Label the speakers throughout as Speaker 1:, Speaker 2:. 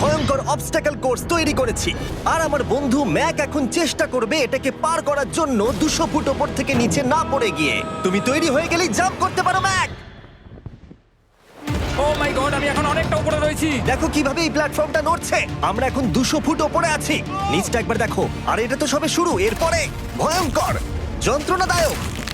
Speaker 1: ভয়ঙ্কর obstacle course তৈরি করেছি। আর আমার বন্ধু ম্যাক এখন চেষ্টা করবে এটাকে পার করার জন্য দুশো ফুট ওপর থেকে নিচে না পড়ে গিয়ে। তুমি তৈরি হয়ে গেলেই জাম্প করতে পারো ম্যাক!
Speaker 2: ও মাই গড আমি এখন অনেকটা উপরে রয়েছি।
Speaker 1: দেখো কীভাবে এই প্ল্যাটফর্মটা নড়ছে। আমরা এখন দুশো ফুট ওপরে আছি। নিচটা একবার দেখো। আর এটা তো সবে শুরু এরপরে ভয়ঙ্কর যন্ত্রণাদায়ক।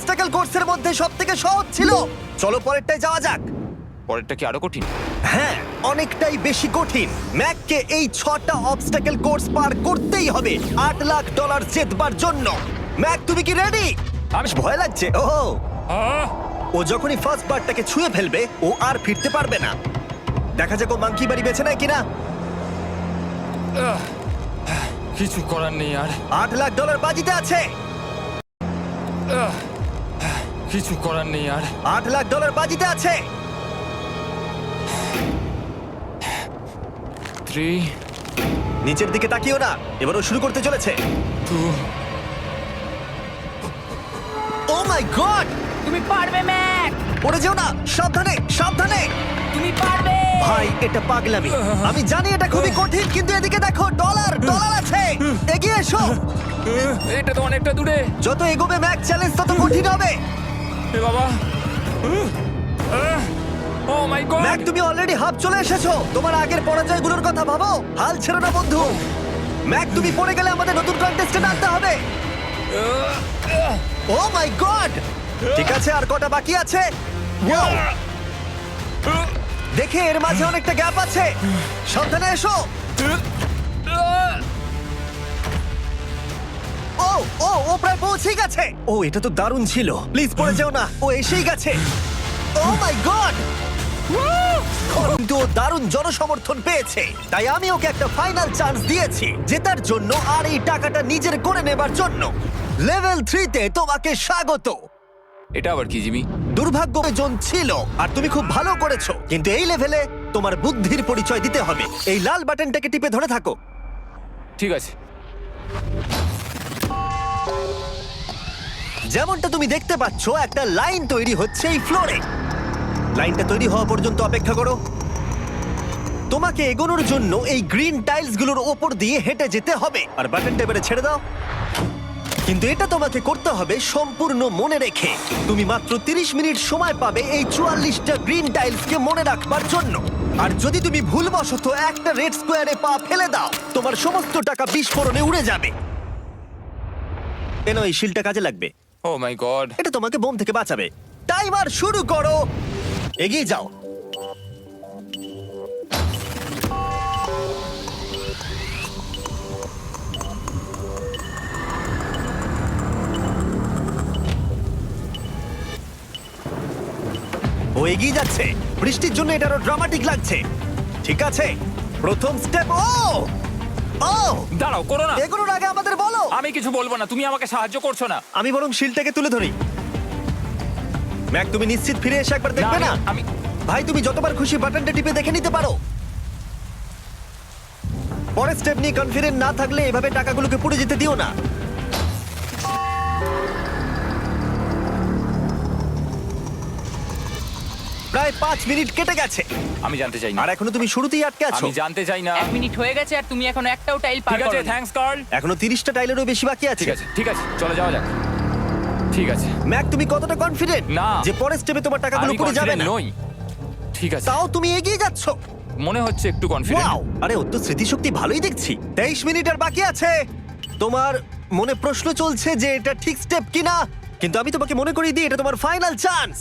Speaker 1: অবস্টাকেল কোর্সের মধ্যে সব থেকে সহজ ছিল। চলো পরেরটায় যাওয়া যাক।
Speaker 2: পরেরটা কি আরও কঠিন?
Speaker 1: হ্যাঁ অনেকটাই বেশি কঠিন। ম্যাককে এই ছটা অবস্টাকেল কোর্স পার করতেই হবে আট লাখ ডলার জেতবার জন্য। ম্যাক তুমি কি রেডি আমি ভয় লাগছে। ও! ও। যখনই ফার্স্ট বারটাকে ছুঁয়ে ফেলবে ও আর ফিরতে পারবে না। দেখা যাক ও মাংকি বাড়ি বেছে নেয় কিনা!
Speaker 2: কিছু করার নেই আর।
Speaker 1: আট লাখ ডলার বাজিতে আছে।
Speaker 2: আহ! কিছু করার নেই আর।
Speaker 1: আট লাখ ডলার বাজিতে আছে।
Speaker 2: থ্রি
Speaker 1: নিচের দিকে তাকিও না এবারও শুরু করতে চলেছে।
Speaker 2: টু।
Speaker 1: Oh my god!
Speaker 3: তুমি পারবে ম্যাক!
Speaker 1: পড়ে যেও না সাবধানে সাবধানে!
Speaker 3: তুমি পারবে!
Speaker 1: ভাই এটা পাগলামি। আমি জানি এটা খুবই কঠিন কিন্তু এদিকে দেখো ডলার ডলার আছে! এগিয়ে এসো!
Speaker 2: এটা তো অনেকটা দূরে।
Speaker 1: যত এগোবে ম্যাক চ্যালেঞ্জ তত কঠিন হবে।
Speaker 2: এ বাবা। ও মাই গড
Speaker 1: ম্যাক তুমি অলরেডি হাফ চলে এসেছ। তোমার আগের পরাজয়গুলোর কথা ভাবো। হাল ছেড়ো না বন্ধু। ম্যাক তুমি পড়ে গেলে আমাদের নতুন হবে। ও মাই গড ঠিক আছে আর কটা বাকি আছে? Wow! দেখে এর মাঝে অনেকটা গ্যাপ আছে। সাবধানে এসো। ও ও ও প্রায় পৌঁছে গেছে। ও এটা তো দারুণ ছিল। প্লিজ পড়ে যেও না। ও এসেই গেছে। Oh my god! কিন্তু ও দারুণ জনসমর্থন পেয়েছে। তাই আমি ওকে একটা ফাইনাল চান্স দিয়েছি জেতার জন্য আর এই টাকাটা নিজের করে নেবার জন্য। লেভেল থ্রিতে তোমাকে স্বাগত।
Speaker 2: এটা আবার কি জিমি?
Speaker 1: দুর্ভাগ্যজন ছিল আর তুমি খুব ভালো করেছ। কিন্তু এই লেভেলে তোমার বুদ্ধির পরিচয় দিতে হবে। এই লাল বাটনটাকে টিপে ধরে থাকো।
Speaker 2: ঠিক আছে।
Speaker 1: যেমনটা তুমি দেখতে পাচ্ছ, একটা লাইন তৈরি হচ্ছে এই ফ্লোরে। লাইনটা তৈরি হওয়া পর্যন্ত অপেক্ষা করো। তোমাকে এগোনোর জন্য এই গ্রিন টাইলসগুলোর ওপর দিয়ে হেঁটে যেতে হবে। আর বাটনটা এবারে ছেড়ে দাও। কিন্তু এটা তোমাকে করতে হবে সম্পূর্ণ মনে রেখে। তুমি মাত্র 30 মিনিট সময় পাবে এই চুয়াল্লিশটা গ্রিন টাইলসকে মনে রাখবার জন্য। আর যদি তুমি ভুলবশত একটা রেড স্কোয়ারে পা ফেলে দাও, তোমার সমস্ত টাকা বিস্ফোরণে উড়ে যাবে। কেন এই শিলটা কাজে লাগবে?
Speaker 2: ও মাই গড
Speaker 1: এটা তোমাকে বোম থেকে বাঁচাবে। টাইমার শুরু করো। এগিয়ে যাও। ও এগিয়ে যাচ্ছে। বৃষ্টির জন্য এটা আরও ড্রামাটিক লাগছে। ঠিক আছে। প্রথম স্টেপ ও! ও!
Speaker 2: দাঁড়াও করো না।
Speaker 1: এগুলোর আগে আমাদের বলো।
Speaker 2: আমি কিছু বলব না তুমি আমাকে সাহায্য করছ না।
Speaker 1: আমি বরং শিলটাকে তুলে ধরি। ম্যাক তুমি নিশ্চিত ফিরে এসে একবার দেখবে না
Speaker 2: আমি- আমি
Speaker 1: ভাই তুমি যতবার খুশি বাটনটা টিপে দেখে নিতে পারো। পরের স্টেপ নিয়ে কনফিডেন্ট না থাকলে এভাবে টাকাগুলোকে পুড়ে যেতে দিও না। প্রায় পাঁচ মিনিট কেটে গেছে।
Speaker 2: আমি জানতে চাই না।
Speaker 1: আর এখনও তুমি শুরুতেই আটকে আছো।
Speaker 2: আমি জানতে চাই না।
Speaker 3: এক মিনিট হয়ে গেছে আর তুমি এখন একটাও টাইল পার
Speaker 2: ঠিক আছে
Speaker 3: করো
Speaker 2: থ্যাঙ্কস কার্ল
Speaker 1: এখনও তিরিশটা টাইলেরও বেশি বাকি আছে।
Speaker 2: ঠিক আছে ঠিক আছে চলে যাওয়া যাক। ঠিক আছে।
Speaker 1: ম্যাক তুমি কতটা কনফিডেন্ট
Speaker 2: না।
Speaker 1: যে পরের স্টেপে তোমার টাকাগুলো
Speaker 2: আমি
Speaker 1: পুড়ে যাবে
Speaker 2: confident
Speaker 1: না?
Speaker 2: নই। ঠিক আছে।
Speaker 1: তাও তুমি এগিয়ে যাচ্ছ।
Speaker 2: মনে হচ্ছে একটু কনফিডেন্ট
Speaker 1: ওয়াও! আরে তো স্মৃতিশক্তি ভালোই দেখছি। তেইশ মিনিট আর বাকি আছে। তোমার মনে প্রশ্ন চলছে যে এটা ঠিক স্টেপ কিনা? কিন্তু আমি তোমাকে মনে করিয়ে দিই এটা তোমার ফাইনাল চান্স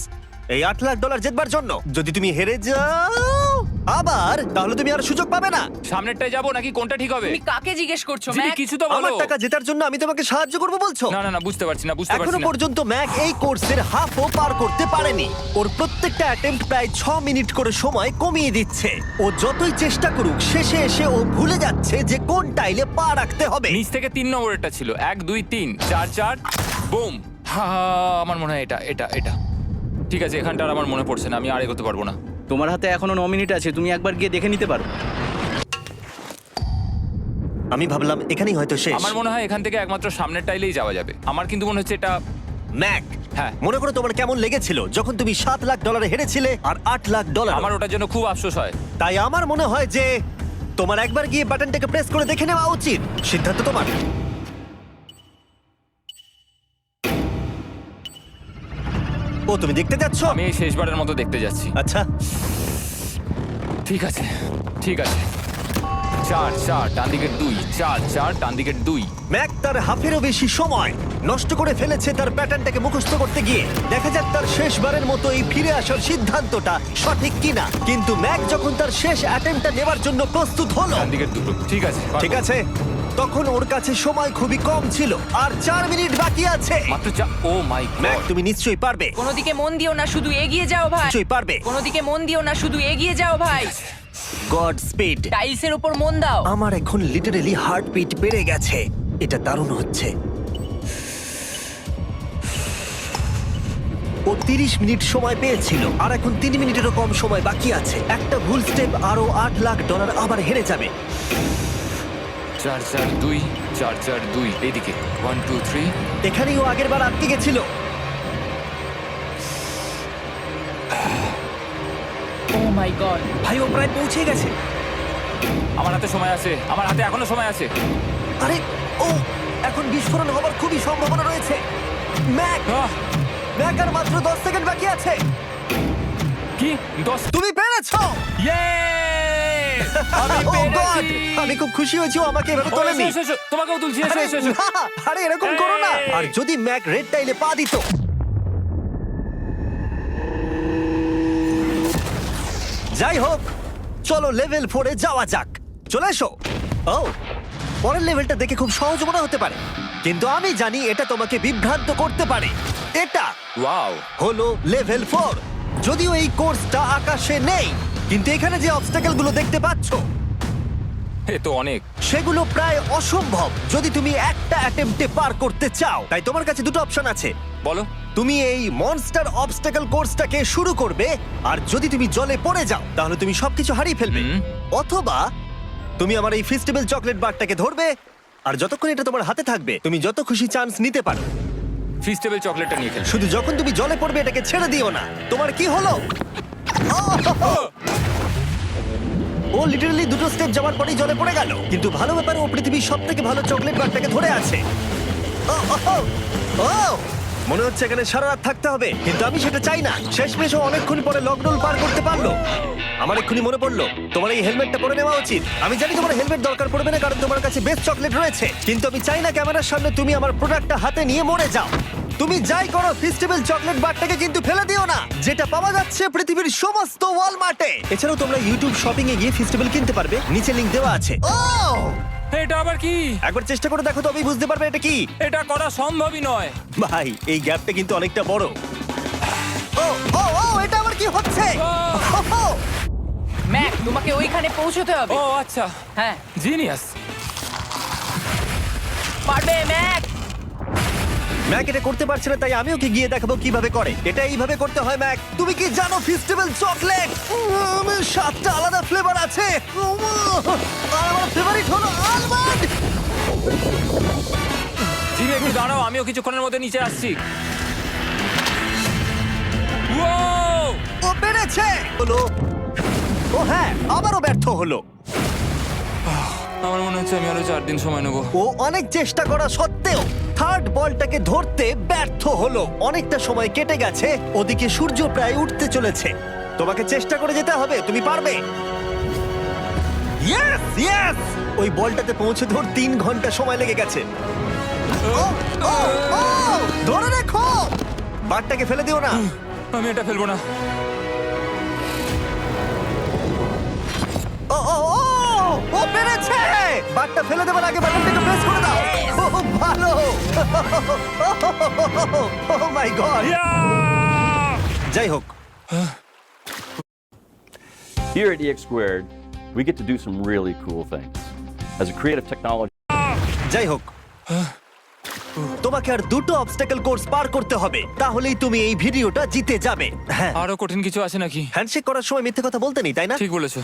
Speaker 1: এই আট লাখ ডলার জেতবার জন্য। যদি তুমি হেরে যাও আবার তাহলে তুমি আর সুযোগ পাবে না।
Speaker 2: সামনেরটায় যাব নাকি কোনটা ঠিক হবে?
Speaker 3: তুমি কাকে জিজ্ঞেস করছ
Speaker 2: জিমি,
Speaker 3: ম্যাক?
Speaker 2: কিছু তো
Speaker 1: আমার
Speaker 2: বলো
Speaker 1: টাকা জেতার জন্য আমি তোমাকে সাহায্য করব বলছো?
Speaker 2: না না না বুঝতে পারছি না বুঝতে পারছি
Speaker 1: এখনও
Speaker 2: না।
Speaker 1: পর্যন্ত ম্যাক এই কোর্সের হাফও পার করতে পারেনি। ওর প্রত্যেকটা অ্যাটেম্প্ট প্রায় ছ মিনিট করে সময় কমিয়ে দিচ্ছে। ও যতই চেষ্টা করুক শেষে এসে ও ভুলে যাচ্ছে যে কোন টাইলে পা রাখতে হবে।
Speaker 2: নিচ থেকে তিন নম্বরেরটা ছিল। এক দুই তিন চার চার বুম। হা আমার মনে হয় এটা এটা এটা। ঠিক আছে এখানটা আর আমার মনে পড়ছে না আমি আর এগোতে পারব না।
Speaker 4: তোমার হাতে এখনও ন মিনিট আছে তুমি একবার গিয়ে দেখে নিতে পারো।
Speaker 1: আমি ভাবলাম এখানেই হয়তো শেষ।
Speaker 2: আমার মনে হয় এখান থেকে একমাত্র সামনের টাইলেই যাওয়া যাবে। আমার কিন্তু মনে হচ্ছে এটা
Speaker 1: ম্যাক
Speaker 2: হ্যাঁ।
Speaker 1: মনে করো তোমার কেমন লেগেছিল যখন তুমি সাত লাখ ডলারে হেরেছিলে আর আট লাখ ডলার
Speaker 2: আমার ওটার জন্য খুব আফসোস হয়।
Speaker 1: তাই আমার মনে হয় যে তোমার একবার গিয়ে বাটনটাকে প্রেস করে দেখে নেওয়া উচিত। সিদ্ধান্ত তোমার। ও তুমি দেখতে যাচ্ছ?
Speaker 2: আমি এই শেষবারের মতো দেখতে যাচ্ছি।
Speaker 1: আচ্ছা।
Speaker 2: ঠিক আছে ঠিক আছে। চার চার ডান দিকের দুই চার চার ডান দিকের দুই।
Speaker 1: ম্যাক তার হাফেরও বেশি সময় নষ্ট করে ফেলেছে তার প্যাটার্নটাকে মুখস্থ করতে গিয়ে। দেখা যাক তার শেষবারের মতো এই ফিরে আসার সিদ্ধান্তটা সঠিক কিনা। কিন্তু ম্যাক যখন তার শেষ অ্যাটেম্পটা নেবার জন্য প্রস্তুত হলো
Speaker 2: ডান দিকের দুটো ঠিক আছে
Speaker 1: ঠিক আছে। তখন ওর কাছে সময় খুবই কম ছিল। আর চার মিনিট বাকি আছে।
Speaker 2: মাত্র চা ও মাই
Speaker 1: ম্যাক তুমি নিশ্চয়ই পারবে।
Speaker 3: কোনো দিকে মন দিও না শুধু এগিয়ে যাও ভাই।
Speaker 1: নিশ্চয়ই পারবে।
Speaker 3: কোনো দিকে মন দিও না শুধু এগিয়ে যাও ভাই।
Speaker 1: Godspeed.
Speaker 3: টাইলসের উপর মন দাও।
Speaker 1: আমার এখন লিটারেলি হার্ট বিট বেড়ে গেছে। এটা দারুণ হচ্ছে। ও তিরিশ মিনিট সময় পেয়েছিল আর এখন তিন মিনিটেরও কম সময় বাকি আছে। একটা ভুল স্টেপ আরও আট লাখ ডলার আবার হেরে যাবে।
Speaker 2: চার চার দুই চার চার দুই এইদিকে ওয়ান টু থ্রি
Speaker 1: এখানেই ও আগের বার আটকে গেছিল।
Speaker 3: ও মাই গড
Speaker 4: ভাই ও প্রায় পৌঁছে গেছে।
Speaker 2: আমার হাতে সময় আছে। আমার হাতে এখনও সময় আছে।
Speaker 1: আরে ও এখন বিস্ফোরণ হবার খুবই সম্ভাবনা রয়েছে। ম্যাক!
Speaker 2: আহ,
Speaker 1: ম্যাক আর মাত্র দশ সেকেন্ড বাকি আছে।
Speaker 2: কি? দশ?
Speaker 1: তুমি পেরেছ!
Speaker 2: Yay! আমি
Speaker 1: Oh God!
Speaker 2: পেরেছি!
Speaker 1: আমি খুব খুশি হয়েছি ও আমাকে এভাবে
Speaker 2: ও,
Speaker 1: তোলেনি।
Speaker 2: এসো, এসো, এসো, তোমাকেও তুলছি এসো
Speaker 1: আরে
Speaker 2: এসো এসো।
Speaker 1: না, আরে এরকম করো না।
Speaker 2: এই।
Speaker 1: আর যদি ম্যাক রেড টাইলে পা দিত। যাই হোক চলো লেভেল ফোরে যাওয়া যাক। চলে এসো। ও পরের লেভেলটা দেখে খুব সহজ মনে হতে পারে। কিন্তু আমি জানি এটা তোমাকে বিভ্রান্ত করতে পারে। এটা
Speaker 2: ওয়াও
Speaker 1: হলো লেভেল ফোর যদিও এই কোর্সটা আকাশে নেই। কিন্তু এখানে যে অবস্টাকেলগুলো দেখতে পাচ্ছো
Speaker 2: এ তো অনেক।
Speaker 1: সেগুলো প্রায় অসম্ভব যদি তুমি একটা অ্যাটেম্পটে পার করতে চাও। তাই তোমার কাছে দুটো অপশন আছে।
Speaker 2: বলো।
Speaker 1: তুমি এই মনস্টার অবস্টাকল কোর্সটাকে শুরু করবে আর যদি তুমি জলে পড়ে যাও তাহলে তুমি সবকিছু হারিয়ে ফেলবে।
Speaker 2: হুম।
Speaker 1: অথবা তুমি আমার এই ফেস্টিভ্যাল চকলেট বারটাকে ধরবে আর যতক্ষণ এটা তোমার হাতে থাকবে তুমি যত খুশি চান্স নিতে পারো।
Speaker 2: ফিস্টেবল চকলেটটা নিয়ে খেলছো
Speaker 1: শুধু যখন তুমি জলে পড়বে এটাকে ছেড়ে দিও না। তোমার কি হলো? ওহ! ও লিটারালি দুটো স্টেপ যাওয়ার পরেই জলে পড়ে গেল। কিন্তু ভালো ব্যাপার, ও পৃথিবীর সব থেকে ভালো চকলেট বারটাকে ধরে আছে! মনে হচ্ছে এখানে সারা রাত থাকতে হবে, কিন্তু আমি সেটা চাই না। শেষমেশ অনেকক্ষণ পরে লকডাউন পার করতে পারল। আমার এক্ষুনি মনে পড়ল, তোমার এই হেলমেটটা পরে নেওয়া উচিত। আমি জানি তোমার হেলমেট দরকার পড়বে না, কারণ তোমার কাছে বেস্ট চকলেট রয়েছে। কিন্তু আমি চাই না ক্যামেরার সামনে তুমি আমার প্রোডাক্টটা হাতে নিয়ে মরে যাও। তুমি যাই করো ফেস্টিভ্যাল চকলেট বারটাকে কিন্তু ফেলে দিও না যেটা পাওয়া যাচ্ছে পৃথিবীর সমস্ত ওয়ালমার্টে এছাড়াও তোমরা ইউটিউব শপিং এ গিয়ে ফেস্টিভ্যাল কিনতে পারবে নিচে লিংক দেওয়া আছে। ও!
Speaker 2: এটা আবার কি?
Speaker 1: একবার চেষ্টা করে দেখো তবেই বুঝতে পারবে এটা কি।
Speaker 2: এটা করা সম্ভবই নয়।
Speaker 1: ভাই এই গ্যাপটা কিন্তু অনেকটা বড়। ও ও ও এটা আবার কি হচ্ছে? ও,
Speaker 3: ম্যাক তোমাকে ওইখানে পৌঁছতে হবে।
Speaker 2: ও আচ্ছা।
Speaker 3: হ্যাঁ।
Speaker 2: জিনিয়াস
Speaker 3: পারবে ম্যাক?
Speaker 1: ম্যাক এটা করতে পারছে না তাই আমিও কি গিয়ে দেখাবো কীভাবে করে? এটা এইভাবে করতে হয় ম্যাক তুমি কি জানো ফেস্টিভ্যাল চকলেট সাতটা আলাদা ফ্লেভার আছে। আর আমার ফেভারিট হলো আলমন্ড
Speaker 2: জিমি একটু দাঁড়াও আমিও কিছুক্ষণের মধ্যে নিচে আসছি!
Speaker 1: ও পেরেছে! হলো। ও হ্যাঁ আবারও ব্যর্থ হলো।
Speaker 2: আমার মনে হচ্ছে আমি আরও চার দিন সময় নেব।
Speaker 1: ও অনেক চেষ্টা করা সত্ত্বেও থার্ড বলটাকে ধরতে ব্যর্থ হলো। অনেকটা সময় কেটে গেছে, ওদিকে সূর্য প্রায় উঠতে চলেছে। তোমাকে চেষ্টা করে যেতে হবে, তুমি পারবে। ইয়েস ইয়েস ওই বলটাতে পৌঁছে ধর তিন ঘণ্টা সময় লেগে গেছে। ধরে রেখো! বারটাকে ফেলে দিও না।
Speaker 2: আমি এটা ফেলব না।
Speaker 1: ও পেরেছে বাটটা ফেলে দেবার আগে বাটনটাকে প্রেস করে দাও ও ভালো ও মাই গড যাই হোক
Speaker 5: Here at EX Squared, we get to do some really cool things. As a creative technology
Speaker 1: যাই হোক তোমাকে আর দুটো অবস্টাকেল কোর্স পার করতে হবে। তাহলেই তুমি এই ভিডিওটা জিতে যাবে। হ্যাঁ।
Speaker 2: আরও কঠিন কিছু আছে নাকি?
Speaker 1: হ্যান্ডশেক করার সময় মিথ্যে কথা বলতে নেই তাই না?
Speaker 2: ঠিক বলেছ।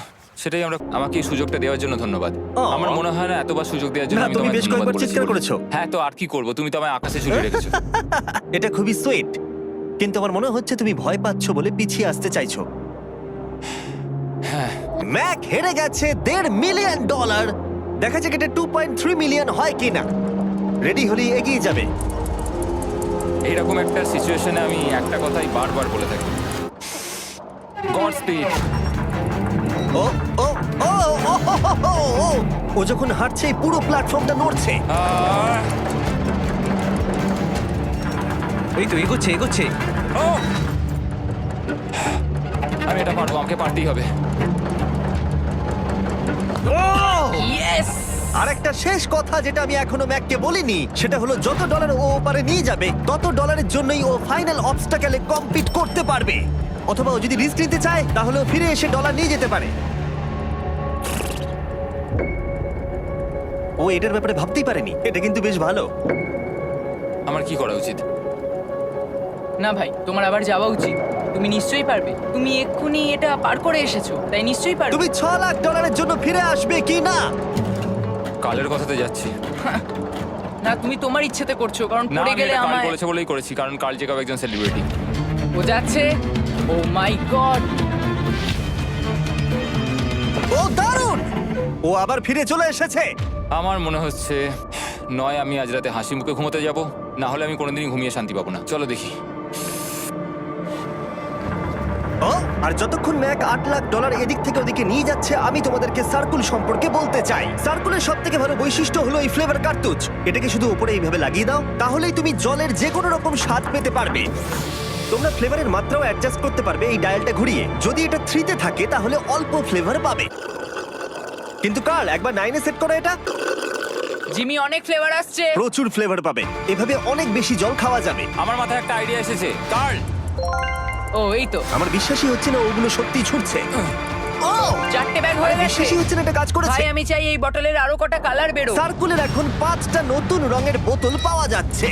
Speaker 2: সেটাই আমরা আমাকে এই সুযোগটা দেওয়ার জন্য ধন্যবাদ। আমার মনে হয় না এতবার সুযোগ দেওয়ার জন্য আমি
Speaker 1: তুমি বেশ কয়েকবার চিৎকার করেছ।
Speaker 2: হ্যাঁ তো আর কি করব? তুমি তো আমায় আকাশে ঝুলিয়ে রেখেছো।
Speaker 1: এটা খুবই সুইট কিন্তু আমার মনে হচ্ছে তুমি ভয় পাচ্ছ বলে পিছিয়ে আসতে চাইছো।
Speaker 2: হ্যাঁ।
Speaker 1: ম্যাক হেরে গেছে দেড় মিলিয়ন ডলার দেখা যাক এটা টু পয়েন্ট থ্রি মিলিয়ন হয় কিনা। রেডি হলেই এগিয়ে যাবে।
Speaker 2: এইরকম একটা সিচুয়েশনে আমি একটা কথাই বারবার বলে থাকি। গড স্পিড
Speaker 1: ও ও ও ও, ও, ও, ও, ও। ও যখন হাঁটছে এই পুরো প্ল্যাটফর্মটা নড়ছে।
Speaker 4: এই তো এগোচ্ছে এগোচ্ছে।
Speaker 2: আমি এটা পারব আমাকে পারতেই হবে।
Speaker 1: আর একটা শেষ কথা যেটা আমি এখনও ম্যাককে বলিনি সেটা হলো যত ডলার ও ওপারে নিয়ে যাবে তত ডলারের জন্যই ও ফাইনাল অবস্টাকেলে কম্পিট করতে পারবে। অথবা ও যদি রিস্ক নিতে চায় তাহলে ও ফিরে এসে ডলার নিয়ে যেতে পারে। ও এটার ব্যাপারে ভাবতেই পারেনি এটা কিন্তু বেশ ভালো।
Speaker 2: আমার কি করা উচিত?
Speaker 3: না ভাই তোমার আবার যাওয়া উচিত। তুমি নিশ্চয়ই পারবে। তুমি এক্ষুনি এটা পার করে এসেছ তাই নিশ্চয়ই পারবে।
Speaker 1: তুমি ছ লাখ ডলারের জন্য ফিরে আসবে কি না?
Speaker 2: কালের কথাতে যাচ্ছি।
Speaker 3: না তুমি তোমার ইচ্ছেতে করছ কারণ পড়ে গেলে আমায়
Speaker 2: বলেছে বলেই করেছি কারণ কাল জেকাব একজন সেলিব্রিটি
Speaker 3: ও যাচ্ছে। ও মাই গড
Speaker 1: ও দারুণ! ও আবার ফিরে চলে এসেছে।
Speaker 2: আমার মনে হচ্ছে নয় আমি আজ রাতে হাসি মুখে ঘুমোতে যাব না হলে আমি কোনোদিনই ঘুমিয়ে শান্তি পাবো না। চলো দেখি।
Speaker 1: ও আর যতক্ষণ ম্যাক আট লাখ ডলার এদিক থেকে ওদিকে নিয়ে যাচ্ছে আমি তোমাদেরকে সার্কুল সম্পর্কে বলতে চাই। সার্কুলের সব থেকে ভালো বৈশিষ্ট্য হলো এই ফ্লেভার কার্তুজ। এটাকে শুধু উপরে এইভাবে লাগিয়ে দাও তাহলেই তুমি জলের যে কোনো রকম স্বাদ পেতে পারবে। তোমরা ফ্লেভারের মাত্রাও অ্যাডজাস্ট করতে পারবে এই ডায়ালটা ঘুরিয়ে। যদি এটা থ্রিতে থাকে তাহলে অল্প ফ্লেভার পাবে। কিন্তু কাল একবার নাইনে সেট করো এটা।
Speaker 3: জিমি অনেক ফ্লেভার আসছে।
Speaker 1: প্রচুর ফ্লেভার পাবে। এভাবে অনেক বেশি জল খাওয়া যাবে।
Speaker 2: আমার মাথায় একটা আইডিয়া এসেছে। কার্ল!
Speaker 3: ও এই তো।
Speaker 1: আমার বিশ্বাসই হচ্ছে না ওগুলো সত্যি ছুটছে। ও
Speaker 3: চারটে ব্যাগ হয়ে গেছে।
Speaker 1: বিশ্বাসই হচ্ছে না এটা কাজ করেছে।
Speaker 3: ভাই আমি চাই এই বটলের আরও কটা কালার বেরো।
Speaker 1: সার্কুলের এখন পাঁচটা নতুন রঙের বোতল পাওয়া যাচ্ছে।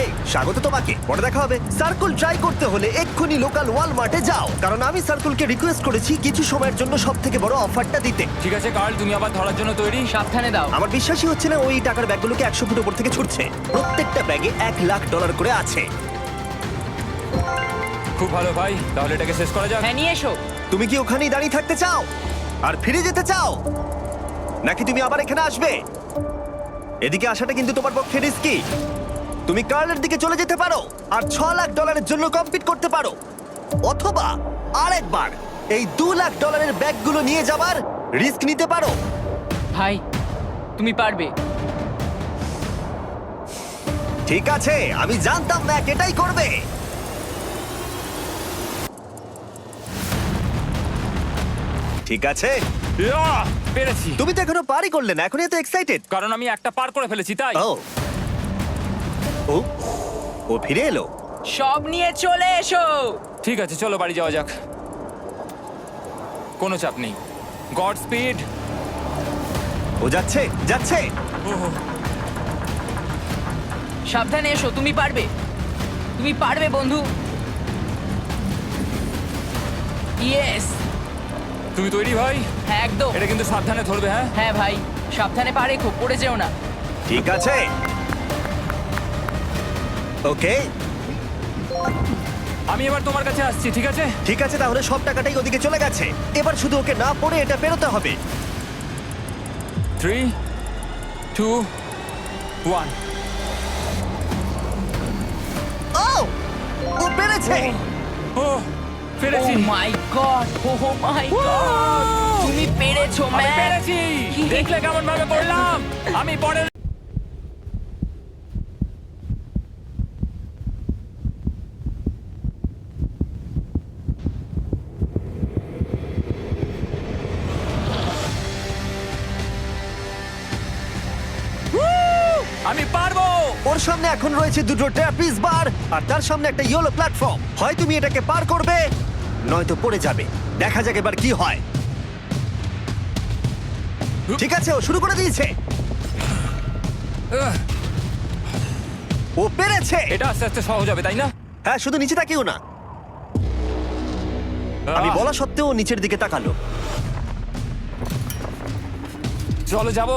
Speaker 1: এই স্বাগত তোমাকে। পরে দেখা হবে। সার্কুল ট্রাই করতে হলে এক্ষুনি লোকাল ওয়ালমার্টে যাও। কারণ আমি সার্কুলকে রিকোয়েস্ট করেছি কিছু সময়ের জন্য সব থেকে বড় অফারটা দিতে।
Speaker 2: ঠিক আছে কার্ল তুমি আবার ধরার জন্য তৈরি।
Speaker 3: সাবধানে দাও।
Speaker 1: আমার বিশ্বাসই হচ্ছে না ওই টাকার ব্যাগগুলোকে একশো ফুট উপর থেকে ছুটছে। প্রত্যেকটা ব্যাগে এক লাখ ডলার করে আছে।
Speaker 2: খুব ভালো ভাই তাহলে এটাকে শেষ করা যাক।
Speaker 3: হ্যাঁ নিয়ে এসো।
Speaker 1: তুমি কি ওখানেই দাঁড়িয়ে থাকতে চাও? আর ফিরে যেতে চাও? নাকি তুমি আবার এখানে আসবে? এদিকে আসাটা কিন্তু তোমার পক্ষে রিস্কি তুমি কার্লের দিকে চলে যেতে পারো আর ছ লাখ ডলারের জন্য কম্পিট করতে পারো। অথবা আরেকবার এই দু লাখ ডলারের ব্যাগগুলো নিয়ে যাবার রিস্ক নিতে পারো।
Speaker 3: ভাই তুমি পারবে।
Speaker 1: ঠিক আছে আমি জানতাম ম্যাক এটাই করবে। ঠিক আছে?
Speaker 2: পেরেছি।
Speaker 1: তুমি তো এখনও পারি করলে না এখনই এত এক্সাইটেড
Speaker 2: কারণ আমি একটা পার করে ফেলেছি তাই।
Speaker 1: ও। ও ও ফিরে এলো।
Speaker 3: সব নিয়ে চলে এসো।
Speaker 2: ঠিক আছে চলো বাড়ি যাওয়া যাক। কোনো চাপ নেই। God speed.
Speaker 1: ও যাচ্ছে যাচ্ছে।
Speaker 3: সাবধানে এসো তুমি পারবে। তুমি পারবে বন্ধু। ইয়েস
Speaker 2: তুমি তৈরি ভাই?
Speaker 3: হ্যাঁ একদম।
Speaker 2: এটা কিন্তু সাবধানে ধরবে হ্যাঁ?
Speaker 3: হ্যাঁ ভাই সাবধানে পারে খুব পড়ে যেও না।
Speaker 1: ঠিক আছে। ওকে।
Speaker 2: আমি এবার তোমার কাছে আসছি ঠিক আছে?
Speaker 1: ঠিক আছে তাহলে সব টাকাটাই ওদিকে চলে গেছে। এবার শুধু ওকে না পড়ে এটা পেরোতে হবে।
Speaker 2: থ্রি টু ওয়ান
Speaker 1: ও! ও পেরেছে!
Speaker 2: ও পেরেছি
Speaker 3: মাই গড ও মাই গড তুমি পেরেছ
Speaker 2: আমি পেরেছি। দেখলে কেমন ভাবে পড়লাম আমি পারব।
Speaker 1: ওর সামনে এখন রয়েছে দুটো ট্র্যাপিস বার আর তার সামনে একটা ইয়েলো প্ল্যাটফর্ম। হয় তুমি এটাকে পার করবে নয়তো পড়ে যাবে। দেখা যাক এবার কি হয়। ঠিক আছে ও শুরু করে দিয়েছে। ও পেরেছে।
Speaker 2: এটা আস্তে আস্তে সহজ হবে তাই না?
Speaker 1: হ্যাঁ শুধু নিচে তাকিও না। আমি বলা সত্ত্বেও ও নিচের দিকে তাকালো।
Speaker 2: চলো যাব।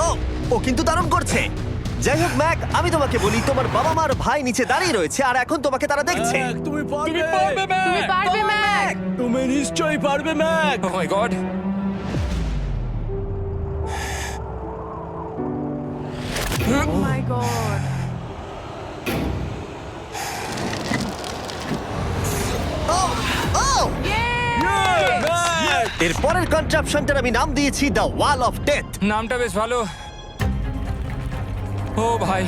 Speaker 1: ও ও কিন্তু দারুণ করছে। যাই হোক ম্যাক আমি তোমাকে বলি তোমার বাবা মার ভাই নিচে দাঁড়িয়ে রয়েছে আর এখন তোমাকে তারা দেখছে।
Speaker 4: তুমি পারবে।
Speaker 3: তুমি পারবে ম্যাক।
Speaker 4: তুমি নিশ্চয়ই পারবে
Speaker 2: Mack. My god
Speaker 3: oh my god
Speaker 1: ও এর পরের কনট্রাপশনটার আমি নাম দিয়েছি দ্য ওয়াল অফ ডেথ
Speaker 2: নামটা বেশ ভালো। ও ভাই।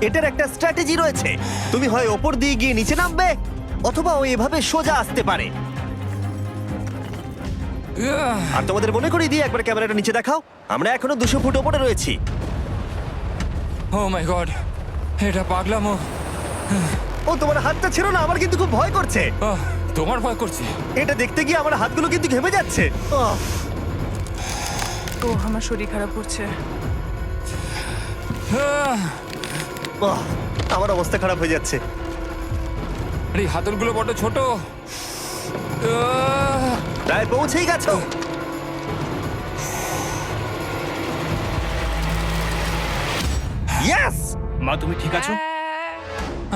Speaker 1: এটার একটা স্ট্র্যাটেজি রয়েছে। তুমি হয় ওপর দিয়ে গিয়ে নিচে নামবে অথবা ও এভাবে সোজা আসতে পারে। আর তোমাদের মনে করিয়ে দিয়ে একবার ক্যামেরাটা নিচে দেখাও। আমরা এখনও দুশো ফুট ওপরে রয়েছি।
Speaker 2: ও মাই গড এটা পাগলামো।
Speaker 1: ও তোমার হাতটা ছিল না আমার কিন্তু খুব ভয় করছে।
Speaker 2: আহ, তোমার ভয় করছে।
Speaker 1: এটা দেখতে গিয়ে আমার হাতগুলো কিন্তু ঘেমে যাচ্ছে। আহ,
Speaker 3: ও আমার শরীর খারাপ করছে।
Speaker 2: আহ,
Speaker 1: আহ, আমার অবস্থা খারাপ হয়ে যাচ্ছে।
Speaker 2: আরে এই হাতলগুলো বড্ড ছোট। আহ,
Speaker 1: প্রায় পৌঁছেই গেছো। ইয়েস
Speaker 4: মা তুমি ঠিক আছো?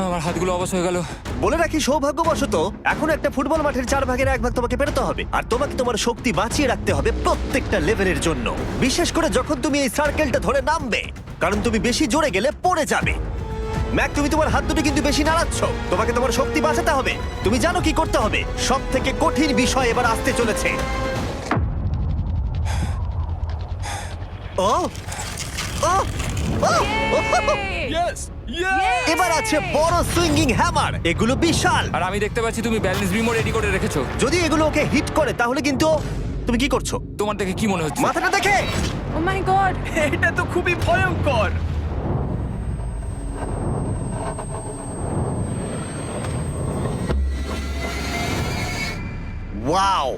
Speaker 2: আমার হাতগুলো অবশ হয়ে গেল।
Speaker 1: বলে রাখি সৌভাগ্যবশত এখন একটা ফুটবল মাঠের চার ভাগের এক ভাগ তোমাকে পেরোতে হবে। আর তোমাকে তোমার শক্তি বাঁচিয়ে রাখতে হবে প্রত্যেকটা লেভেলের জন্য। বিশেষ করে যখন তুমি এই সার্কেলটা ধরে নামবে কারণ তুমি বেশি জোরে গেলে পড়ে যাবে। ম্যাক তুমি তোমার হাত দুটো কিন্তু বেশি নাড়াচ্ছ। তোমাকে তোমার শক্তি বাঁচাতে হবে। তুমি জানো কি করতে হবে। সব থেকে কঠিন বিষয় এবার আসতে চলেছে। ও! ও! ও!
Speaker 4: ইয়েস
Speaker 1: এবার আছে বড় সুইঙ্গিং হ্যামার এগুলো বিশাল।
Speaker 2: আর আমি দেখতে পাচ্ছি তুমি ব্যালেন্স বিমো রেডি করে রেখেছো।
Speaker 1: যদি এগুলো ওকে হিট করে তাহলে কিন্তু ও- তুমি কি করছ?
Speaker 2: তোমার দেখে কি মনে হচ্ছে?
Speaker 1: মাথাটা দেখে!
Speaker 3: ও মাই গড
Speaker 4: এটা তো খুবই ভয়ঙ্কর!
Speaker 1: ওয়াও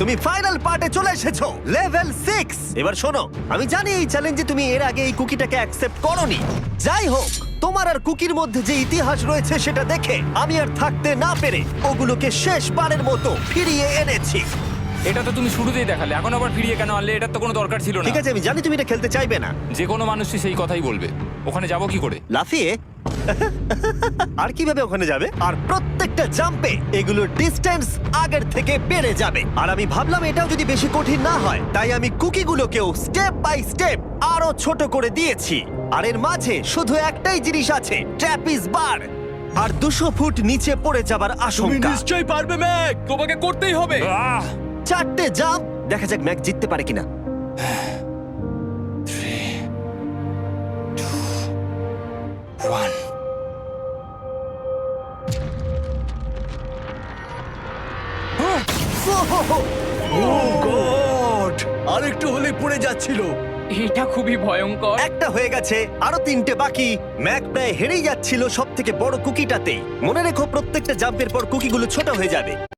Speaker 1: তুমি ফাইনাল পার্টে চলে এসেছ লেভেল সিক্স এবার শোনো আমি জানি এই চ্যালেঞ্জে তুমি এর আগে এই কুকিটাকে অ্যাকসেপ্ট করনি। যাই হোক তোমার আর কুকির মধ্যে যে ইতিহাস রয়েছে সেটা দেখে আমি আর থাকতে না পেরে ওগুলোকে শেষবারের মতো ফিরিয়ে এনেছি।
Speaker 2: এটা তো তুমি শুরুতেই দেখালে এখন আবার ফিরিয়ে কেন আনলে এটার তো কোনো দরকার ছিল না।
Speaker 1: ঠিক আছে আমি জানি তুমি এটা খেলতে চাইবে না।
Speaker 2: যে কোনো মানুষই সেই কথাই বলবে। ওখানে যাব কি করে?
Speaker 1: লাফিয়ে? আর কীভাবে ওখানে যাবে? আর প্রত্যেকটা জাম্পে এগুলোর ডিস্টেন্স আগের থেকে বেড়ে যাবে। আর আমি ভাবলাম এটাও যদি বেশি কঠিন না হয় তাই আমি কুকিগুলোকেও স্টেপ বাই স্টেপ আরও ছোট করে দিয়েছি। আর এর মাঝে শুধু একটাই জিনিস আছে ট্র্যাপিস বার আর দুশো ফুট নিচে পড়ে যাবার
Speaker 4: তুমি
Speaker 1: আশঙ্কা।
Speaker 4: নিশ্চয়ই পারবে ম্যাক! তোমাকে করতেই হবে!
Speaker 1: চারটে জাম্প দেখা যাক ম্যাক জিততে পারে কিনা।
Speaker 4: হলে পড়ে যাচ্ছিল।
Speaker 3: এটা খুবই ভয়ঙ্কর।
Speaker 1: একটা হয়ে গেছে আরও তিনটে বাকি। ম্যাক প্রায় হেরেই যাচ্ছিল সব থেকে বড় কুকিটাতে। মনে রেখো প্রত্যেকটা জাম্পের পর কুকিগুলো ছোট হয়ে যাবে।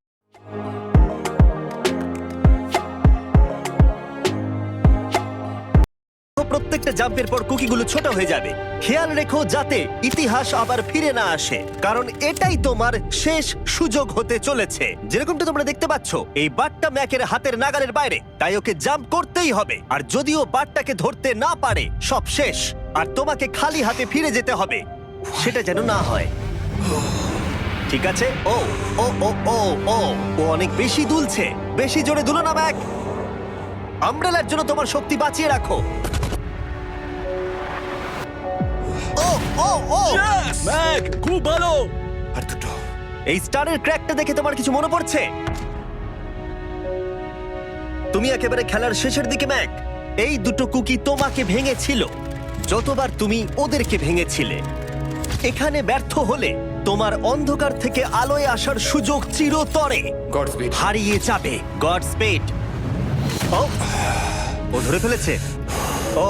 Speaker 1: জাম্পের পর কুকিগুলো ছোট হয়ে যাবে। খেয়াল রেখো যাতে ইতিহাস আবার ফিরে না আসে। কারণ এটাই তোমার শেষ সুযোগ হতে চলেছে। যেরকমটা তোমরা দেখতে পাচ্ছ, এই বাটটা ম্যাকের হাতের নাগালের বাইরে। তাই ওকে জাম্প করতেই হবে। আর যদিও বাটটাকে ধরতে না পারে, সব শেষ। আর তোমাকে খালি হাতে ফিরে যেতে হবে। সেটা যেন না হয়। ঠিক আছে? ও ও ও ও ও ও অনেক বেশি দুলছে। বেশি জোরে দুলো না, ম্যাক। আমব্রেলার জন্য তোমার শক্তি বাঁচিয়ে রাখো। ও ও ও
Speaker 4: ম্যাক খুব ভালো।
Speaker 2: আর দুটো।
Speaker 1: এই স্টারের ক্র্যাকটা দেখে তোমার কিছু মনে পড়ছে? তুমি একেবারে খেলার শেষের দিকে ম্যাক। এই দুটো কুকি তোমাকে ভেঙেছিল। যতবার তুমি ওদেরকে ভেঙেছিলে। এখানে ব্যর্থ হলে তোমার অন্ধকার থেকে আলোয় আসার সুযোগ চিরতরে।
Speaker 2: গড
Speaker 1: হারিয়ে যাবে। গডস্পেড ও ও ধরে ফেলেছে? ও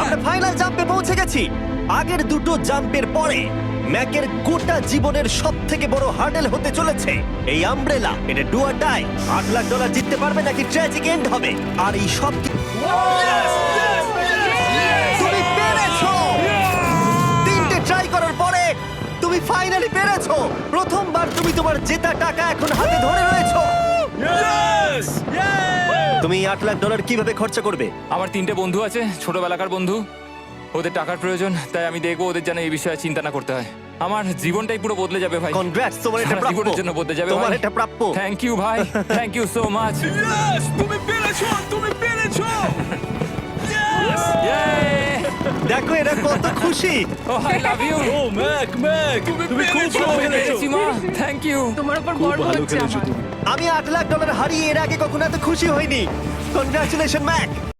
Speaker 1: আমরা ফাইনাল জাম্পে পৌঁছে গেছি। আগের দুটো জাম্পের পরে ম্যাকের গোটা জীবনের সব থেকে বড় হার্ডেল হতে চলেছে। এই আমব্রেলা এটা ডুয়ার ডাই আট লাখ ডলার জিততে পারবে নাকি ট্র্যাজিক এন্ড হবে। আর এই সব তুমি পেরেছ! তিনটে ট্রাই করার পরে তুমি ফাইনালি পেরেছ। প্রথমবার তুমি তোমার জেতা টাকা এখন হাতে ধরে রয়েছো। তুমি আট লাখ ডলার কীভাবে খরচা করবে?
Speaker 2: আমার তিনটে বন্ধু আছে ছোটবেলাকার বন্ধু। ওদের টাকার প্রয়োজন তাই আমি দেখব ওদের যেন এই বিষয়ে চিন্তা না করতে হয়। আমার জীবনটাই পুরো বদলে যাবে ভাই।
Speaker 1: কনগ্রাটস তোমার এটা প্রাপ্য।
Speaker 2: জীবনের জন্য বদলে যাবে
Speaker 1: তোমার। এটা প্রাপ্য।
Speaker 2: থ্যাংক ইউ ভাই থ্যাংক ইউ সো মাচ
Speaker 4: তুমি পেরেছ তুমি পেরেছ।
Speaker 1: দেখো এরা কত খুশি।
Speaker 2: ও I love you
Speaker 4: oh Mack Mack তুমি খুব ভালো খেলেছো।
Speaker 2: থ্যাংক ইউ
Speaker 3: তোমার উপর গর্ব হচ্ছে আমার
Speaker 1: আমি আট লাখ ডলার হারিয়ে এর আগে কখনো এত খুশি হইনি কনগ্রাচুলেশন ম্যাক